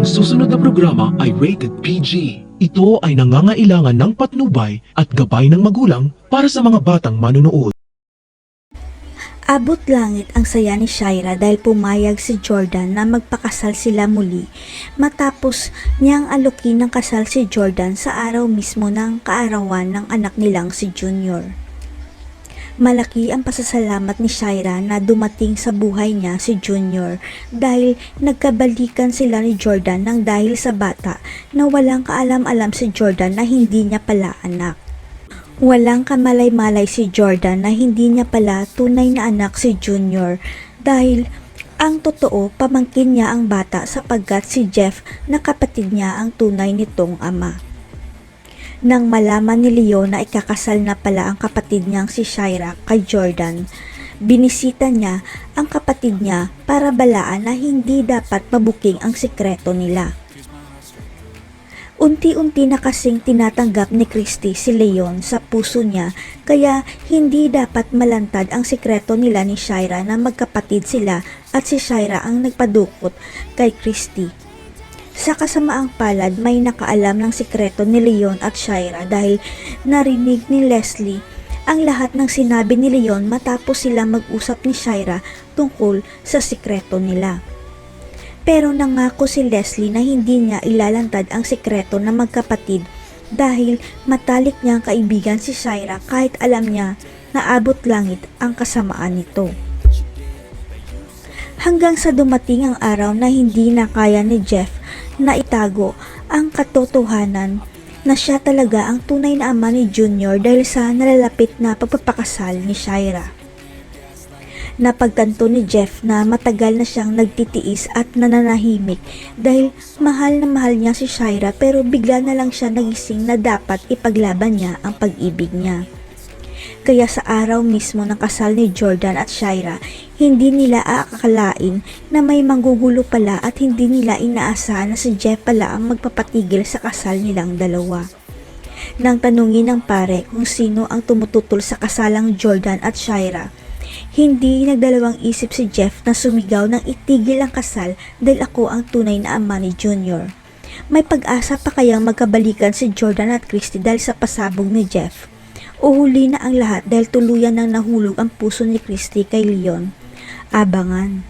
Ang susunod na programa ay rated PG. Ito ay nangangailangan ng patnubay at gabay ng magulang para sa mga batang manunood. Abot langit ang saya ni Shaira dahil pumayag si Jordan na magpakasal sila muli matapos niyang alukin ng kasal si Jordan sa araw mismo ng kaarawan ng anak nilang si Junior. Malaki ang pasasalamat ni Shaira na dumating sa buhay niya si Junior dahil nagkabalikan sila ni Jordan nang dahil sa bata na walang kaalam-alam si Jordan na hindi niya pala anak. Walang kamalay-malay si Jordan na hindi niya pala tunay na anak si Junior dahil ang totoo pamangkin niya ang bata sapagkat si Jeff na kapatid niya ang tunay nitong ama. Nang malaman ni Leo na ikakasal na pala ang kapatid niyang si Shaira kay Jordan, binisita niya ang kapatid niya para balaan na hindi dapat mabuking ang sikreto nila. Unti-unti na kasing tinatanggap ni Christy si Leon sa puso niya kaya hindi dapat malantad ang sikreto nila ni Shaira na magkapatid sila at si Shaira ang nagpadukot kay Christy. Sa kasamaang palad may nakaalam ng sikreto ni Leon at Shaira dahil narinig ni Leslie ang lahat ng sinabi ni Leon matapos sila mag-usap ni Shaira tungkol sa sikreto nila. Pero nangako si Leslie na hindi niya ilalantad ang sikreto na magkapatid dahil matalik niyang kaibigan si Shaira kahit alam niya na abot langit ang kasamaan nito. Hanggang sa dumating ang araw na hindi na kaya ni Jeff na itago ang katotohanan na siya talaga ang tunay na ama ni Junior dahil sa nalalapit na pagpapakasal ni Shaira. Napagtanto ni Jeff na matagal na siyang nagtitiis at nananahimik dahil mahal na mahal niya si Shaira pero bigla na lang siya nagising na dapat ipaglaban niya ang pag-ibig niya. Kaya sa araw mismo ng kasal ni Jordan at Shaira, hindi nila aakalain na may manggugulo pala at hindi nila inaasahan na si Jeff pala ang magpapatigil sa kasal nilang dalawa. Nang tanungin ng pare kung sino ang tumututol sa kasalang Jordan at Shaira, hindi nagdalawang isip si Jeff na sumigaw ng itigil ang kasal dahil ako ang tunay na ama ni Junior. May pag-asa pa kayang magkabalikan si Jordan at Christy dahil sa pasabog ni Jeff. Uhuli na ang lahat dahil tuluyan nang nahulog ang puso ni Christy kay Leon. Abangan.